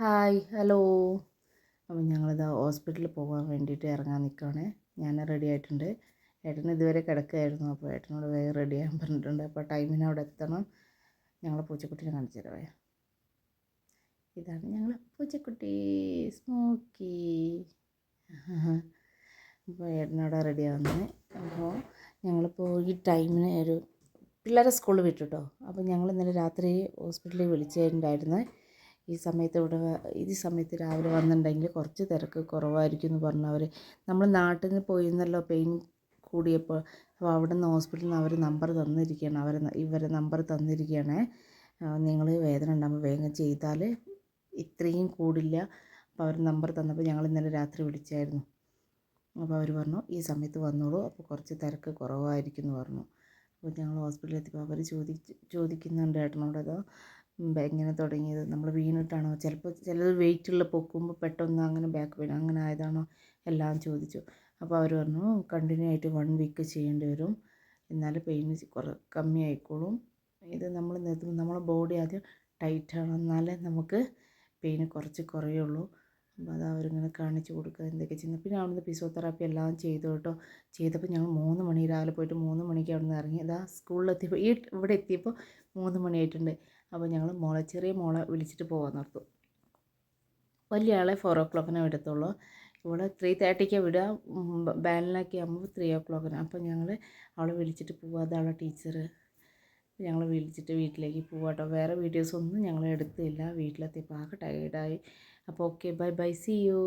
Hi hello. അപ്പം ഞങ്ങളിതാ ഹോസ്പിറ്റലിൽ പോകാൻ വേണ്ടിയിട്ട് ഇറങ്ങാൻ നിൽക്കുകയാണ് ഞാൻ റെഡി ആയിട്ടുണ്ട്. ഏട്ടൻ ഇതുവരെ കിടക്കുകയായിരുന്നു അപ്പോൾ ഏട്ടനോട് വേഗം റെഡി ആകാൻ പറഞ്ഞിട്ടുണ്ട്. അപ്പോൾ ടൈമിന് അവിടെ എത്തണം. ഞങ്ങളെ പൂച്ചക്കുട്ടിനെ കാണിച്ചു തരാവേ ഇതാണ് ഞങ്ങളെ പൂച്ചക്കുട്ടി സ്മോക്കി. അപ്പോൾ ഏട്ടനവിടെ റെഡി ആവുന്നത് അപ്പോൾ ഞങ്ങളിപ്പോൾ ഈ ടൈമിന് ഒരു പിള്ളേരെ സ്കൂളിൽ വിട്ടു കേട്ടോ അപ്പോൾ ഞങ്ങൾ ഇന്നലെ രാത്രി ഹോസ്പിറ്റലിൽ വിളിച്ചിട്ടുണ്ടായിരുന്നു ഈ സമയത്ത് ഇവിടെ ഈ സമയത്ത് രാവിലെ വന്നിട്ടുണ്ടെങ്കിൽ കുറച്ച് തിരക്ക് കുറവായിരിക്കും എന്ന് പറഞ്ഞു. നമ്മൾ നാട്ടിൽ നിന്ന് പോയി എന്നല്ലോ പെയിൻ കൂടിയപ്പോൾ അപ്പോൾ അവിടെ നിന്ന് ഹോസ്പിറ്റലിൽ നിന്ന് അവർ നമ്പർ തന്നിരിക്കുകയാണ്. അവർ ഇവരെ നമ്പർ തന്നിരിക്കുകയാണ്. നിങ്ങൾ വേദന ഉണ്ടാകുമ്പോൾ വേഗം ചെയ്താൽ ഇത്രയും കൂടില്ല. അപ്പോൾ അവർ നമ്പർ തന്നപ്പോൾ ഞങ്ങൾ ഇന്നലെ രാത്രി വിളിച്ചായിരുന്നു. അപ്പോൾ അവർ പറഞ്ഞു ഈ സമയത്ത് വന്നോളൂ. അപ്പോൾ കുറച്ച് തിരക്ക് കുറവായിരിക്കും എന്ന് പറഞ്ഞു. അപ്പോൾ ഞങ്ങൾ ഹോസ്പിറ്റലിൽ എത്തിയപ്പോൾ അവർ ചോദിച്ച് ചോദിക്കുന്നുണ്ട് ഏട്ടനോട് അതോ ഉം, എങ്ങനെ തുടങ്ങിയത്? നമ്മൾ വീണിട്ടാണോ? ചിലപ്പോൾ ചിലത് വെയിറ്റുള്ള പൊക്കുമ്പോൾ പെട്ടെന്ന് അങ്ങനെ ബാക്ക് പെയിൻ അങ്ങനെ ആയതാണോ? എല്ലാം ചോദിച്ചു. അപ്പോൾ അവർ പറഞ്ഞു കണ്ടിന്യൂ ആയിട്ട് വൺ വീക്ക് ചെയ്യേണ്ടി വരും. എന്നാലും പെയിൻ കുറ കമ്മി ആയിക്കോളും. ഇത് നമ്മൾ നിർത്തുമ്പോൾ നമ്മളെ ബോഡി ആദ്യം ടൈറ്റാണ് എന്നാലേ നമുക്ക് പെയിൻ കുറച്ച് കുറയുള്ളൂ. അത് അവരിങ്ങനെ കാണിച്ചു കൊടുക്കുക എന്തൊക്കെ ചെയ്യുന്നത്. പിന്നെ അവിടുന്ന് ഫിസിയോതെറാപ്പി എല്ലാം ചെയ്തു കേട്ടോ. ചെയ്തപ്പോൾ ഞങ്ങൾ മൂന്ന് മണി രാവിലെ പോയിട്ട് മൂന്ന് മണിക്ക് അവിടുന്ന് ഇറങ്ങി. ഇതാ സ്കൂളിലെത്തിയപ്പോൾ ഈ ഇവിടെ എത്തിയപ്പോൾ മൂന്ന് മണിയായിട്ടുണ്ട് അപ്പോൾ ഞങ്ങൾ മോളെ ചെറിയ മോളെ വിളിച്ചിട്ട് പോകാൻ നിർത്തും. വലിയ ആളെ ഫോർ ഓ ക്ലോക്കിനെ വിടത്തുള്ളൂ. ഇവിടെ ത്രീ തേർട്ടിക്ക് വിടുക. ബാനിലൊക്കെ ആകുമ്പോൾ ത്രീ ഓ ക്ലോക്കിന് അപ്പോൾ ഞങ്ങൾ അവളെ വിളിച്ചിട്ട് പോവുക അതാണ് ടീച്ചർ ഞങ്ങൾ വിളിച്ചിട്ട് വീട്ടിലേക്ക് പോവാട്ടോ വേറെ വീഡിയോസ് ഒന്നും ഞങ്ങൾ എടുത്തില്ല. വീട്ടിലെത്തിയപ്പോൾ ആകെ ടയേർഡായി അപ്പോൾ okay bye bye see you